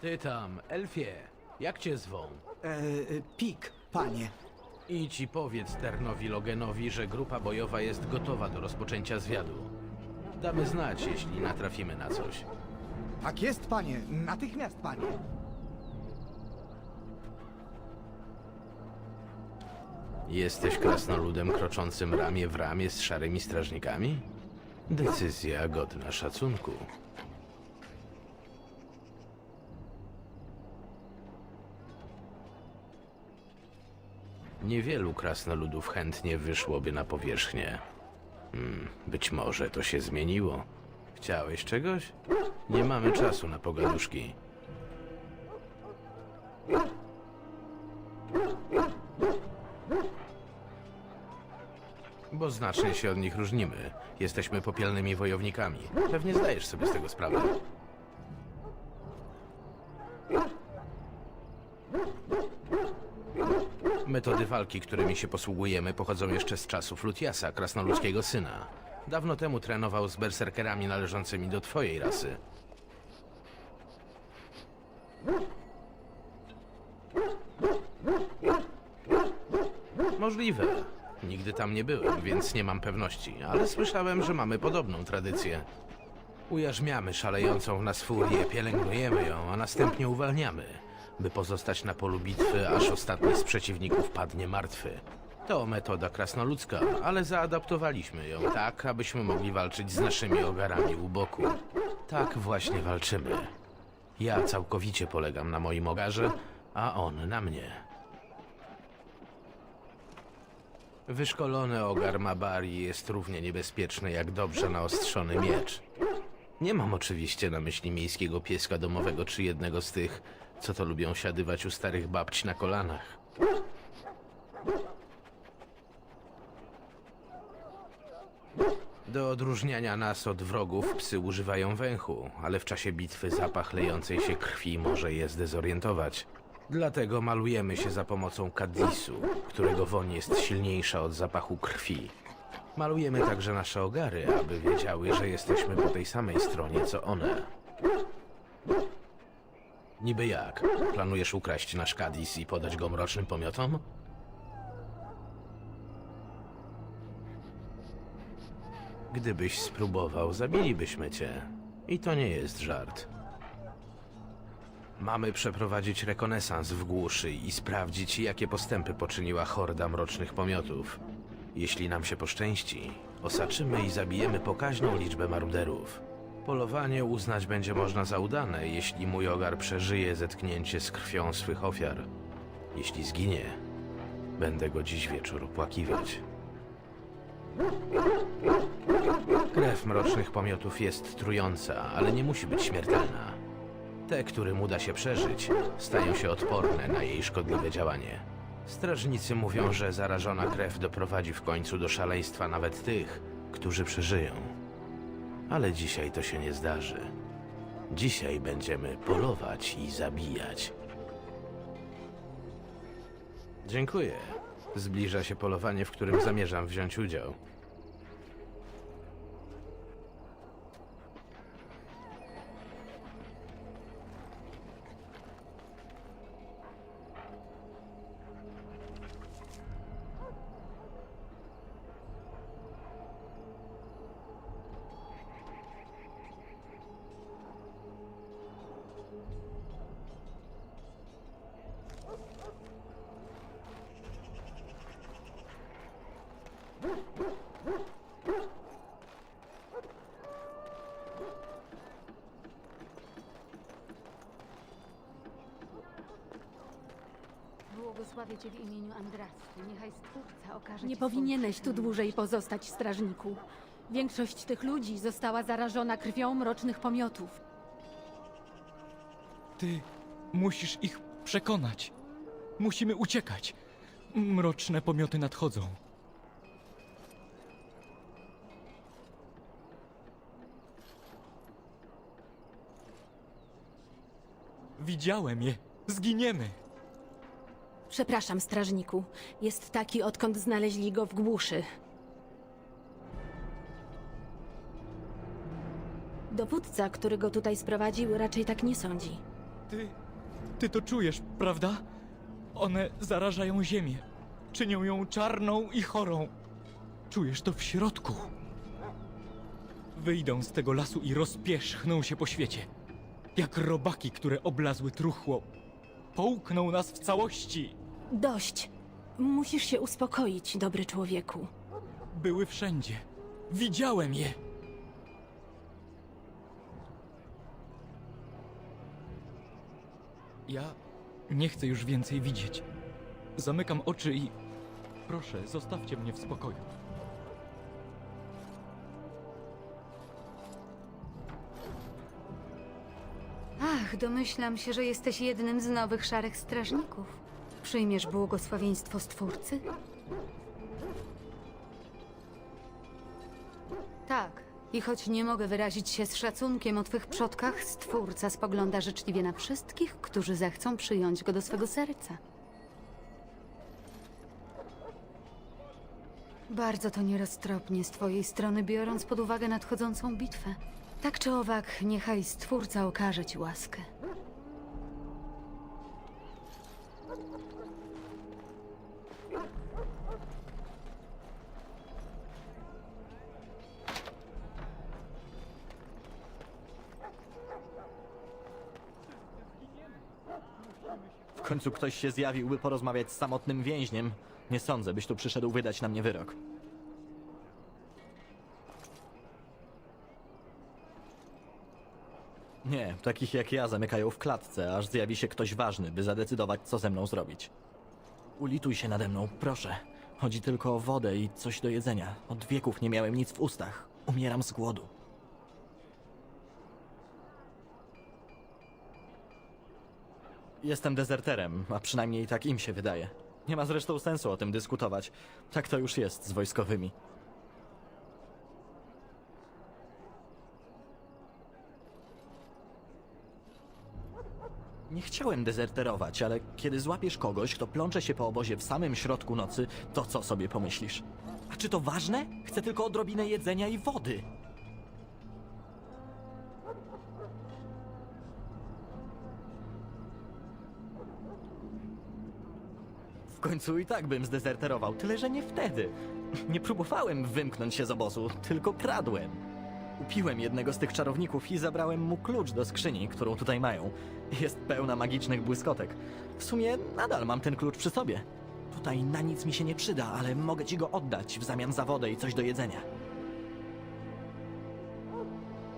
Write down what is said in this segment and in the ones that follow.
Ty tam, Elfie, jak cię zwą? E, e, pik, panie. Idź i powiedz Ternowi Logenowi, że grupa bojowa jest gotowa do rozpoczęcia zwiadu. Damy znać, jeśli natrafimy na coś. Tak jest, panie. Natychmiast, panie. Jesteś krasnoludem kroczącym ramię w ramię z szarymi strażnikami? Decyzja godna szacunku. Niewielu krasnoludów chętnie wyszłoby na powierzchnię. Hmm, być może to się zmieniło. Chciałeś czegoś? Nie mamy czasu na pogaduszki. Bo znacznie się od nich różnimy. Jesteśmy popielnymi wojownikami. Pewnie zdajesz sobie z tego sprawę. Metody walki, którymi się posługujemy, pochodzą jeszcze z czasów Lutiasa, krasnoludzkiego syna. Dawno temu trenował z berserkerami należącymi do twojej rasy. Możliwe. Nigdy tam nie byłem, więc nie mam pewności, ale słyszałem, że mamy podobną tradycję. Ujarzmiamy szalejącą w nas furię, pielęgnujemy ją, a następnie uwalniamy, by pozostać na polu bitwy, aż ostatni z przeciwników padnie martwy. To metoda krasnoludzka, ale zaadaptowaliśmy ją tak, abyśmy mogli walczyć z naszymi ogarami u boku. Tak właśnie walczymy. Ja całkowicie polegam na moim ogarze, a on na mnie. Wyszkolony ogar Mabari jest równie niebezpieczny jak dobrze naostrzony miecz. Nie mam oczywiście na myśli miejskiego pieska domowego czy jednego z tych, co to lubią siadywać u starych babci na kolanach. Do odróżniania nas od wrogów psy używają węchu, ale w czasie bitwy zapach lejącej się krwi może je zdezorientować. Dlatego malujemy się za pomocą kadisu, którego woń jest silniejsza od zapachu krwi. Malujemy także nasze ogary, aby wiedziały, że jesteśmy po tej samej stronie co one. Niby jak? Planujesz ukraść nasz kadis i podać go mrocznym pomiotom? Gdybyś spróbował, zabilibyśmy cię. I to nie jest żart. Mamy przeprowadzić rekonesans w głuszy i sprawdzić, jakie postępy poczyniła horda mrocznych pomiotów. Jeśli nam się poszczęści, osaczymy i zabijemy pokaźną liczbę maruderów. Polowanie uznać będzie można za udane, jeśli mój ogar przeżyje zetknięcie z krwią swych ofiar. Jeśli zginie, będę go dziś wieczór opłakiwać. Krew mrocznych pomiotów jest trująca, ale nie musi być śmiertelna. Te, którym uda się przeżyć, stają się odporne na jej szkodliwe działanie. Strażnicy mówią, że zarażona krew doprowadzi w końcu do szaleństwa nawet tych, którzy przeżyją. Ale dzisiaj to się nie zdarzy. Dzisiaj będziemy polować i zabijać. Dziękuję. Zbliża się polowanie, w którym zamierzam wziąć udział. Błogosławię Cię w imieniu Andrasty. Niechaj Stwórca okaże Nie ci powinieneś tu dłużej pozostać, strażniku. Większość tych ludzi została zarażona krwią mrocznych pomiotów. Ty musisz ich przekonać. Musimy uciekać. Mroczne pomioty nadchodzą. Widziałem je. Zginiemy. Przepraszam, strażniku. Jest taki, odkąd znaleźli go w głuszy. Dowódca, który go tutaj sprowadził, raczej tak nie sądzi. Ty. Ty to czujesz, prawda? One zarażają ziemię. Czynią ją czarną i chorą. Czujesz to w środku. Wyjdą z tego lasu i rozpierzchną się po świecie. Jak robaki, które oblazły truchło. Połkną nas w całości. Dość. Musisz się uspokoić, dobry człowieku. Były wszędzie. Widziałem je. Ja nie chcę już więcej widzieć. Zamykam oczy i. Proszę, zostawcie mnie w spokoju. Ach, domyślam się, że jesteś jednym z nowych szarych strażników. Przyjmiesz błogosławieństwo Stwórcy? Tak. I choć nie mogę wyrazić się z szacunkiem o twych przodkach, Stwórca spogląda życzliwie na wszystkich, którzy zechcą przyjąć go do swego serca. Bardzo to nieroztropnie z twojej strony, biorąc pod uwagę nadchodzącą bitwę. Tak czy owak, niechaj Stwórca okaże ci łaskę. W końcu ktoś się zjawił, by porozmawiać z samotnym więźniem. Nie sądzę, byś tu przyszedł wydać na mnie wyrok. Nie, takich jak ja zamykają w klatce, aż zjawi się ktoś ważny, by zadecydować, co ze mną zrobić. Ulituj się nade mną, proszę. Chodzi tylko o wodę i coś do jedzenia. Od wieków nie miałem nic w ustach. Umieram z głodu. Jestem dezerterem, a przynajmniej tak im się wydaje. Nie ma zresztą sensu o tym dyskutować. Tak to już jest z wojskowymi. Nie chciałem dezerterować, ale kiedy złapiesz kogoś, kto plącze się po obozie w samym środku nocy, to co sobie pomyślisz? A czy to ważne? Chcę tylko odrobinę jedzenia i wody. W końcu i tak bym zdezerterował, tyle że nie wtedy. Nie próbowałem wymknąć się z obozu, tylko kradłem. Upiłem jednego z tych czarowników i zabrałem mu klucz do skrzyni, którą tutaj mają. Jest pełna magicznych błyskotek. W sumie nadal mam ten klucz przy sobie. Tutaj na nic mi się nie przyda, ale mogę ci go oddać w zamian za wodę i coś do jedzenia.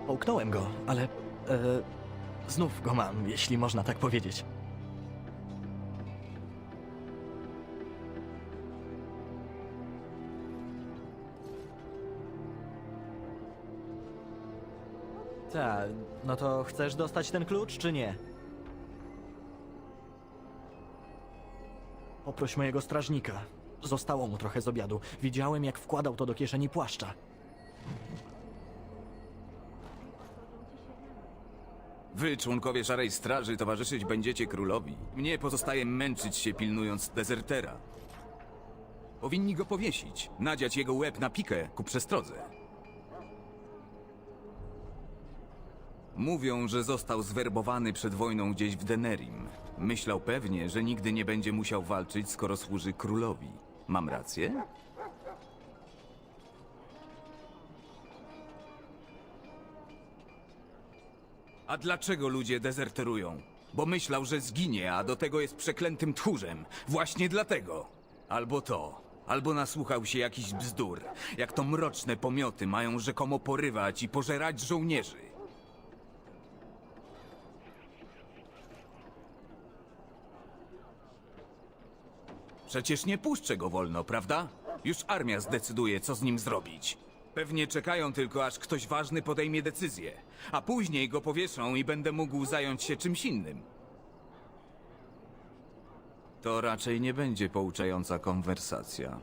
Połknąłem go, ale... E, znów go mam, jeśli można tak powiedzieć. Tak, no to chcesz dostać ten klucz, czy nie? Poproś mojego strażnika. Zostało mu trochę z obiadu. Widziałem, jak wkładał to do kieszeni płaszcza. Wy, członkowie Szarej Straży, towarzyszyć będziecie królowi. Mnie pozostaje męczyć się pilnując dezertera. Powinni go powiesić, nadziać jego łeb na pikę ku przestrodze. Mówią, że został zwerbowany przed wojną gdzieś w Denerim. Myślał pewnie, że nigdy nie będzie musiał walczyć, skoro służy królowi. Mam rację? A dlaczego ludzie dezerterują? Bo myślał, że zginie, a do tego jest przeklętym tchórzem. Właśnie dlatego. Albo to. Albo nasłuchał się jakiś bzdur. Jak to mroczne pomioty mają rzekomo porywać i pożerać żołnierzy. Przecież nie puszczę go wolno, prawda? Już armia zdecyduje, co z nim zrobić. Pewnie czekają tylko, aż ktoś ważny podejmie decyzję, a później go powieszą i będę mógł zająć się czymś innym. To raczej nie będzie pouczająca konwersacja.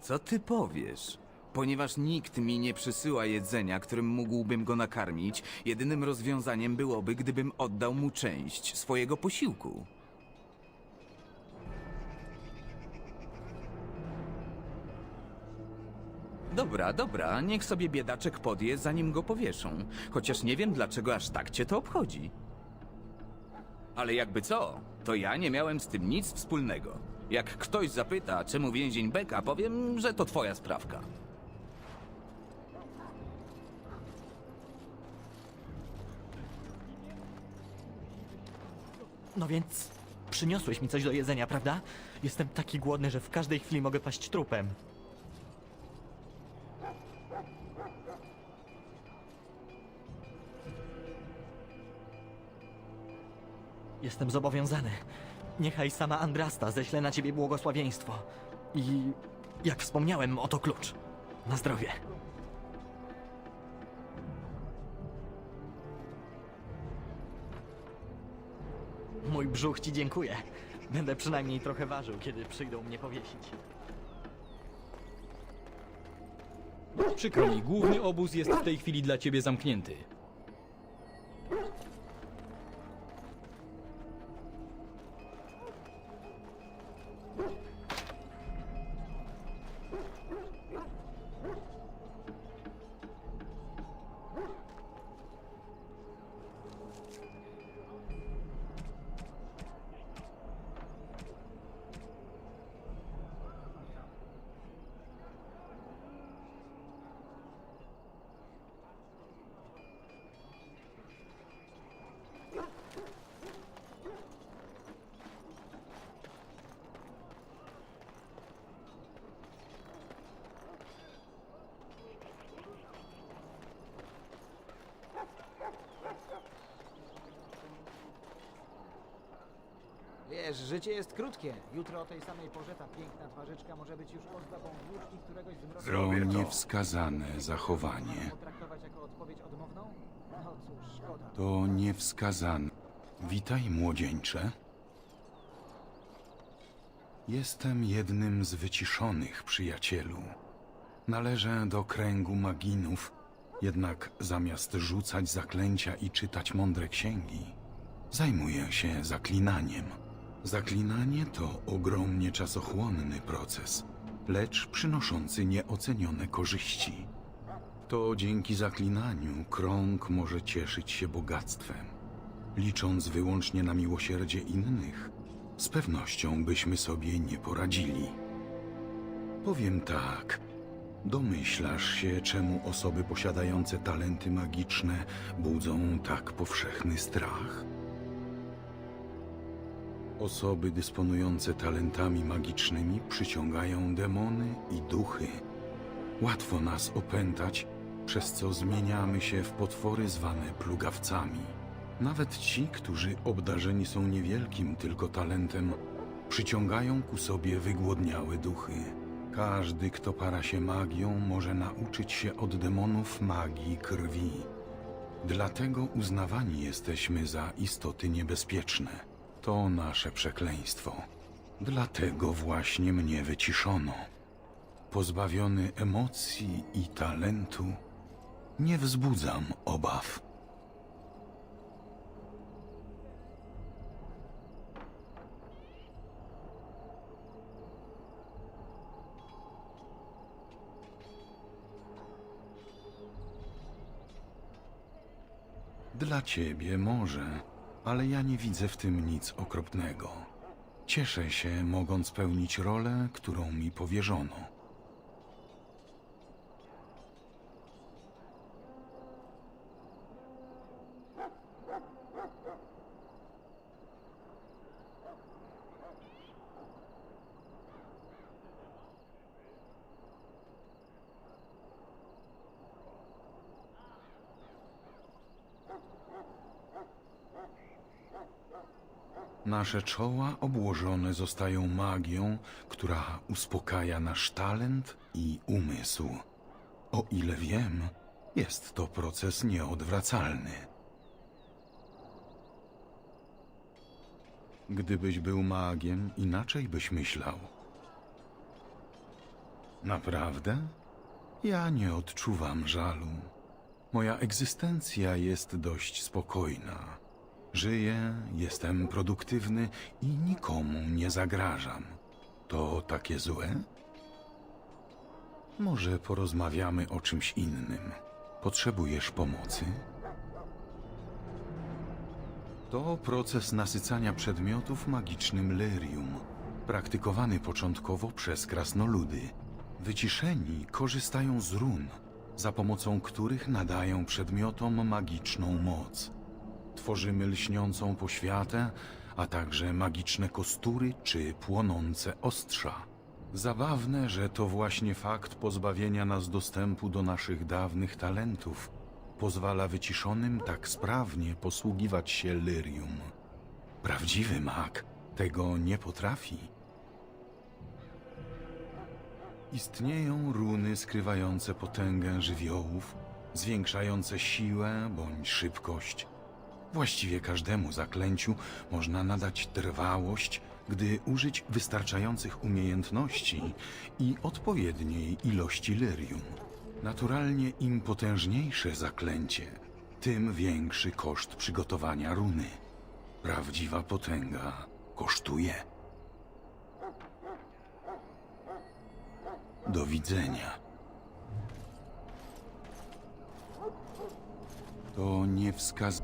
Co ty powiesz? Ponieważ nikt mi nie przysyła jedzenia, którym mógłbym go nakarmić, jedynym rozwiązaniem byłoby, gdybym oddał mu część swojego posiłku. Dobra, dobra, niech sobie biedaczek podje, zanim go powieszą. Chociaż nie wiem, dlaczego aż tak cię to obchodzi. Ale jakby co, to ja nie miałem z tym nic wspólnego. Jak ktoś zapyta, czemu więzień beka, powiem, że to twoja sprawka. No więc przyniosłeś mi coś do jedzenia, prawda? Jestem taki głodny, że w każdej chwili mogę paść trupem. Jestem zobowiązany. Niechaj sama Andrasta ześle na ciebie błogosławieństwo. I jak wspomniałem, oto klucz. Na zdrowie. Mój brzuch ci dziękuję. Będę przynajmniej trochę ważył, kiedy przyjdą mnie powiesić. Przykro mi, główny obóz jest w tej chwili dla ciebie zamknięty. Wiesz, życie jest krótkie. Jutro o tej samej porze ta piękna twarzyczka może być już ozdobą włóczki któregoś z mrocznych... To niewskazane zachowanie. Potraktować jako odpowiedź odmowną? No cóż, szkoda. To niewskazane. Witaj, młodzieńcze. Jestem jednym z wyciszonych przyjacielu. Należę do kręgu maginów, jednak zamiast rzucać zaklęcia i czytać mądre księgi, zajmuję się zaklinaniem. Zaklinanie to ogromnie czasochłonny proces, lecz przynoszący nieocenione korzyści. To dzięki zaklinaniu krąg może cieszyć się bogactwem. Licząc wyłącznie na miłosierdzie innych, z pewnością byśmy sobie nie poradzili. Powiem tak. Domyślasz się, czemu osoby posiadające talenty magiczne budzą tak powszechny strach? Osoby dysponujące talentami magicznymi przyciągają demony i duchy. Łatwo nas opętać, przez co zmieniamy się w potwory zwane plugawcami. Nawet ci, którzy obdarzeni są niewielkim tylko talentem, przyciągają ku sobie wygłodniałe duchy. Każdy, kto para się magią, może nauczyć się od demonów magii krwi. Dlatego uznawani jesteśmy za istoty niebezpieczne. To nasze przekleństwo. Dlatego właśnie mnie wyciszono. Pozbawiony emocji i talentu, nie wzbudzam obaw. Dla ciebie może, ale ja nie widzę w tym nic okropnego. Cieszę się, mogąc pełnić rolę, którą mi powierzono. Nasze czoła obłożone zostają magią, która uspokaja nasz talent i umysł. O ile wiem, jest to proces nieodwracalny. Gdybyś był magiem, inaczej byś myślał. Naprawdę? Ja nie odczuwam żalu. Moja egzystencja jest dość spokojna. Żyję, jestem produktywny i nikomu nie zagrażam. To takie złe? Może porozmawiamy o czymś innym. Potrzebujesz pomocy? To proces nasycania przedmiotów magicznym lyrium, praktykowany początkowo przez krasnoludy. Wyciszeni korzystają z run, za pomocą których nadają przedmiotom magiczną moc. Tworzymy lśniącą poświatę, a także magiczne kostury czy płonące ostrza. Zabawne, że to właśnie fakt pozbawienia nas dostępu do naszych dawnych talentów pozwala wyciszonym tak sprawnie posługiwać się lyrium. Prawdziwy mag tego nie potrafi. Istnieją runy skrywające potęgę żywiołów, zwiększające siłę bądź szybkość. Właściwie każdemu zaklęciu można nadać trwałość, gdy użyć wystarczających umiejętności i odpowiedniej ilości lyrium. Naturalnie im potężniejsze zaklęcie, tym większy koszt przygotowania runy. Prawdziwa potęga kosztuje. Do widzenia. To nie wskaz...